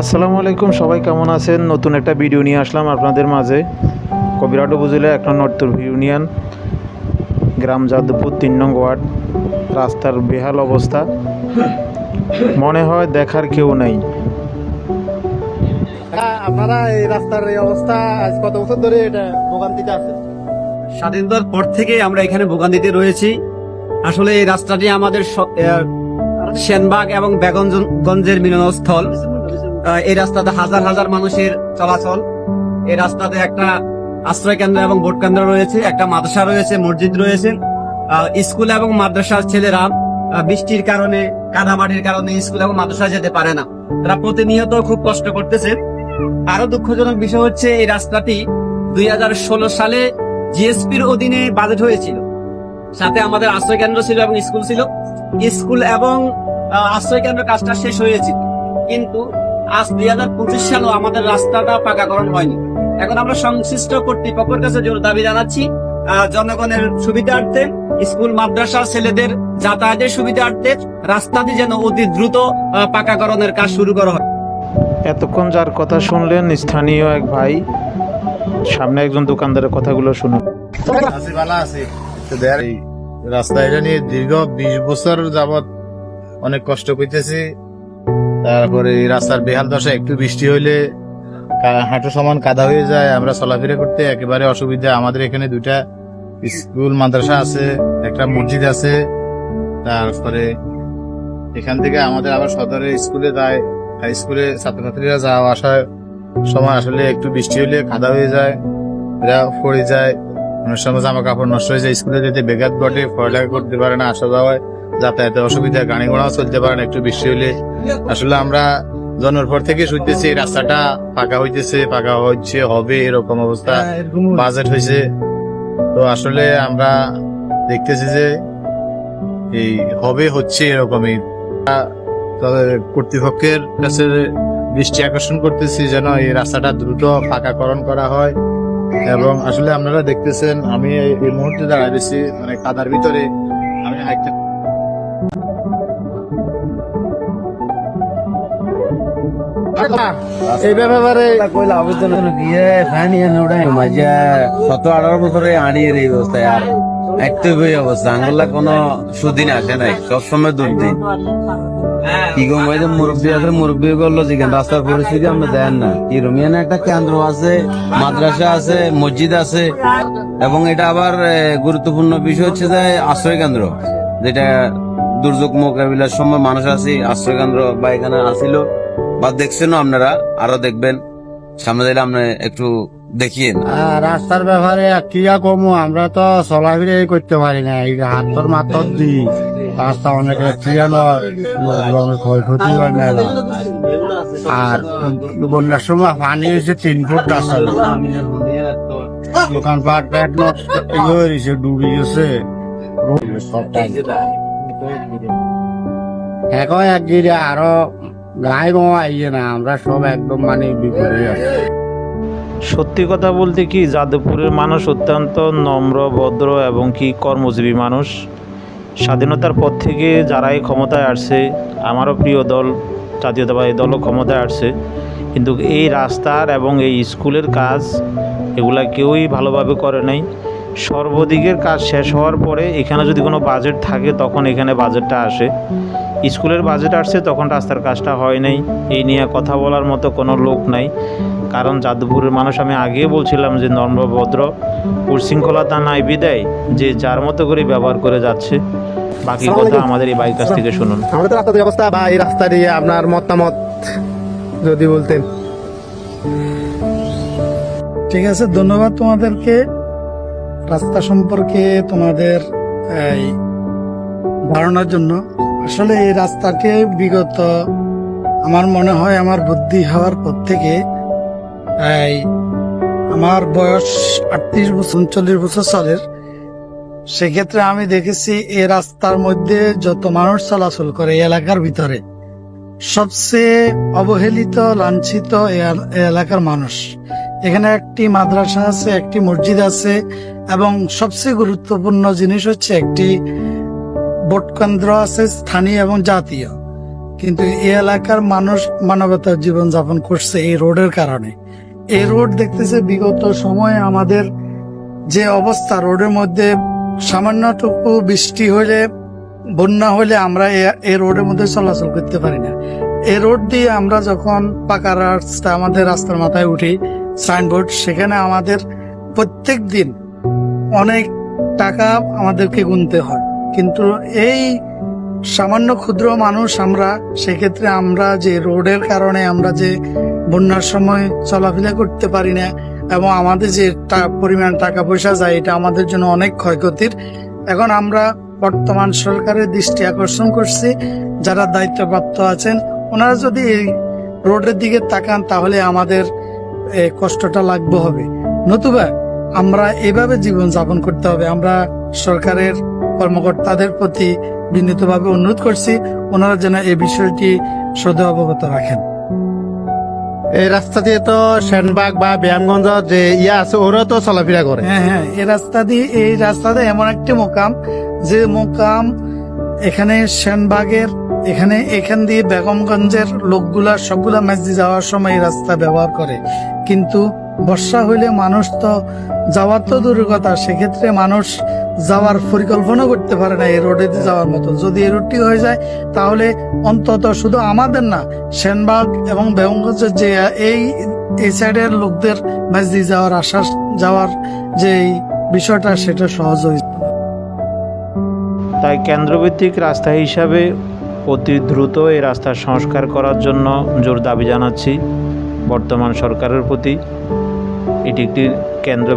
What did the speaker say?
আসসালামু আলাইকুম সবাই কেমন আছেন? নতুন একটা ভিডিও নিয়ে আসলাম আপনাদের মাঝে। কবিরাট উপজেলা এক নং নর্তর ইউনিয়ন গ্রাম যাদবপুর তিন নং ওয়ার্ড রাস্তার বেহাল অবস্থা। মনে হয় দেখার কেউ নাই। আপনারা এই রাস্তার এই অবস্থা আজ কত বছর ধরে এটা ভোগান্তিতে আছে স্বাধীনতার পর থেকে আমরা এখানে ভোগান্তিতে রয়েছি। আসলে এই রাস্তাটি আমাদের সেনবাগ এবং বেগমগঞ্জের মিলনস্থল। এই রাস্তাতে হাজার হাজার মানুষের চলাচল। এই রাস্তাতে একটা আশ্রয় কেন্দ্র এবং ভোট কেন্দ্র রয়েছে, একটা মাদ্রাসা রয়েছে, মসজিদ রয়েছে। স্কুল এবং মাদ্রাসার ছেলেরা বৃষ্টির কারণে, কাদামাটির কারণে স্কুল এবং মাদ্রাসা যেতে পারে না। তারা প্রতিনিয়ত খুব কষ্ট করতেছে। আরও দুঃখজনক বিষয় হচ্ছে, এই রাস্তাটি দুই হাজার ষোলো সালে জিএসপির অধীনে বাজেট হয়েছিল। সাথে আমাদের আশ্রয় কেন্দ্র ছিল এবং স্কুল ছিল। স্কুল এবং আশ্রয় কেন্দ্র কাজটা শেষ হয়েছিল। কিন্তু আজ দুই হাজার পঁচিশ সালেও আমাদের রাস্তাটা পাকাকরণ হয়নি। এখন আমরা সংশ্লিষ্ট কর্তৃপক্ষের কাছে জোর দাবি জানাচ্ছি আহ, জনগণের সুবিধার্থে স্কুল মাদ্রাসার ছেলেদের যাতায়াতের সুবিধার্থে রাস্তাটি যেন অতি দ্রুত আহ, পাকাকরণের কাজ শুরু করা হয়। এতক্ষণ যার কথা শুনলেন স্থানীয় এক ভাই সামনে একজন দোকানদারের কথাগুলো শুনুন। আছি। ভালো আছি রাস্তা এটা নিয়ে দীর্ঘ বিশ বছর যাবত অনেক কষ্ট করতেছি তারপরে রাস্তার বেহাল দশা একটু বৃষ্টি হইলে হাঁটু সমান কাদা হয়ে যায়, আমরা চলাফেরা করতে একেবারে অসুবিধা। আমাদের এখানে দুইটা স্কুল, মাদ্রাসা আছে, একটা মসজিদ আছে। তারপরে এখান থেকে আমাদের আবার সদরে স্কুলে যায়। হাই স্কুলে ছাত্রছাত্রীরা যাওয়া আসার সময় আসলে একটু বৃষ্টি হলে কাদা হয়ে যায়, এরা পড়ে যায়। অনেক সময় জামা কাপড় নষ্ট হয়ে যায়। স্কুলে যেতে বেগাত ঘটে, পড়ালেখা করতে পারে না, আসা যাওয়ায়। যাতায়াতে অসুবিধা গাড়ি ঘোড়াও চলতে পারে না একটু বৃষ্টি হলে আসলে আমরা জন্মের পর থেকে শুনতেছি রাস্তাটা পাকা হইতেছে পাকা হচ্ছে হবে এরকম অবস্থা বাজেট হয়েছে তো আসলে আমরা দেখতেছি যে এই হবে হচ্ছে এরকমই। কর্তৃপক্ষের কাছে দৃষ্টি আকর্ষণ করতেছি যেন এই রাস্তাটা দ্রুত পাকাকরণ করা হয়। এবং আসলে আপনারা দেখতেছেন আমি এই- মুহূর্তে দাঁড়ায় রয়েছি মানে কাদার ভিতরে। আমি হাইটে সবসময় যেখানে রাস্তার পরিস্থিতি আমরা দেন না কি রুমিয়ানে একটা কেন্দ্র আছে মাদ্রাসা আছে মসজিদ আছে এবং এটা আবার গুরুত্বপূর্ণ বিষয় হচ্ছে যে আশ্রয় কেন্দ্র যেটা দুর্যোগ মোকাবিলার সময় মানুষ আছে আশ্রয় কেন্দ্র বা এখানে আসিল বা দেখছেনও আপনারা? আরও দেখবেন। সামনে দিলে আপনি একটু দেখিয়েন। আহ, রাস্তার ব্যাপারে কি আর কমু? আমরা তো চলাফেরা করতে পারি না। এই হাতর মাতর দি রাস্তা অনেক ক্ষয়ক্ষতি হয় না। আর বন্যার সময় পানি হয়েছে তিন ফুট রাস্তা। দোকানপাট ব্যাগ নষ্ট হয়ে গেছে ডুবে গেছে। এখন এক আরও না আমরা সব একদম মানে আছি। সত্যি কথা বলতে কি, যাদবপুরের মানুষ অত্যন্ত নম্র, ভদ্র এবং কি কর্মজীবী মানুষ। স্বাধীনতার পর থেকে যারাই ক্ষমতায় আসছে, আমারও প্রিয় দল, জাতীয়তাবাদী দলও ক্ষমতায় আসছে। কিন্তু এই রাস্তার এবং এই স্কুলের কাজ, এগুলা কেউই ভালোভাবে করে নাই। সর্বদিকের কাজ শেষ হওয়ার পরে এখানে যদি কোনো বাজেট থাকে তখন এখানে বাজেটটা আসে। স্কুলের বাজেট আসছে তখন রাস্তার কাজটা হয় নাই। এই নিয়ে কথা বলার মতো কোনো লোক নাই। কারণ যাদবপুরের মানুষ আমি আগেই বলছিলাম যে নম্রভদ্র উশৃঙ্খলতা নাই বিদায় যে যার মতো করে ব্যবহার করে যাচ্ছে। বাকি কথা আমাদের এই বাইক কাছ থেকে শুনুন। আমাদের রাস্তার অবস্থা বা এই রাস্তা নিয়ে আপনার মতামত যদি বলতেন। ঠিক আছে ধন্যবাদ তোমাদেরকে। রাস্তা সম্পর্কে তোমাদের, এই, ধারণার জন্য। আসলে এই রাস্তাকে বিগত, আমার মনে হয় আমার বুদ্ধি হওয়ার পর থেকে, এই, আমার বয়স আটত্রিশ বছর, উনচল্লিশ বছর সালের, সেক্ষেত্রে আমি দেখেছি এ রাস্তার মধ্যে যত মানুষ চলাচল করে এলাকার ভিতরে, সবচেয়ে অবহেলিত, লাঞ্ছিত এলাকার মানুষ। এখানে একটি মাদ্রাসা আছে, একটি মসজিদ আছে এবং সবচেয়ে গুরুত্বপূর্ণ জিনিস হচ্ছে একটি ভোট কেন্দ্র আছে স্থানীয় এবং জাতীয়। কিন্তু এই এলাকার মানুষ মানবতার জীবন যাপন করছে এই রোডের কারণে। এই রোড দেখতেছে বিগত সময়ে আমাদের যে অবস্থা, রোডের মধ্যে সামান্যটুকু বৃষ্টি হলে, বন্যা হলে আমরা এই রোডের মধ্যে চলাচল করতে পারি না। এই রোড দিয়ে আমরা যখন পাকা রাস্তা, আমাদের রাস্তার মাথায় উঠি সাইনবোর্ড সেখানে আমাদের প্রত্যেক দিন অনেক টাকা আমাদেরকে গুনতে হয়। কিন্তু এই সামান্য ক্ষুদ্র মানুষ আমরা, সেক্ষেত্রে আমরা যে রোডের কারণে আমরা যে বন্যার সময় চলাফেরা করতে পারি না এবং আমাদের যে পরিমাণ টাকা পয়সা যায়, এটা আমাদের জন্য অনেক ক্ষয়ক্ষতির। এখন আমরা বর্তমান সরকারের দৃষ্টি আকর্ষণ করছি, যারা দায়িত্বপ্রাপ্ত আছেন, ওনারা যদি এই রোডের দিকে তাকান, তাহলে আমাদের কষ্টটা লাগবে হবে। নতুবা আমরা এভাবে জীবন যাপন করতে হবে। আমরা সরকারের কর্মকর্তাদের প্রতি বিনীতভাবে অনুরোধ করছি ওনারা যেন এই বিষয়টি শ্রদ্ধা অবগত রাখেন। এই রাস্তা দিয়ে তো সেনবাগ বা ব্যায়ামগঞ্জ যে ইয়া আছে ওরা তো চলাফেরা করে। হ্যাঁ হ্যাঁ এই রাস্তা দিয়ে এই রাস্তাতে এমন একটি মোকাম যে মোকাম এখানে সেনবাগের এখানে এখান দিয়ে বেগমগঞ্জের লোকগুলা সবগুলা মসজিদ যাওয়ার সময় এই রাস্তা ব্যবহার করে। কিন্তু বর্ষা হইলে মানুষ তো যাওয়ার তো দূরের কথা সেক্ষেত্রে মানুষ যাওয়ার পরিকল্পনা করতে পারে না এই রোডে যাওয়ার মতো। যদি এই রোডটি হয়ে যায়, তাহলে অন্তত শুধু আমাদের না, সেনবাগ এবং বেগমগঞ্জের যে এই এই সাইডের লোকদের মসজিদ যাওয়ার আশা যাওয়ার যে বিষয়টা, সেটা সহজ হয়েছে তাই কেন্দ্রভিত্তিক রাস্তা হিসাবে অতি দ্রুত এই রাস্তার সংস্কার করার জন্য জোর দাবি জানাচ্ছি। বর্তমান সরকারের প্রতি এটি একটি কেন্দ্র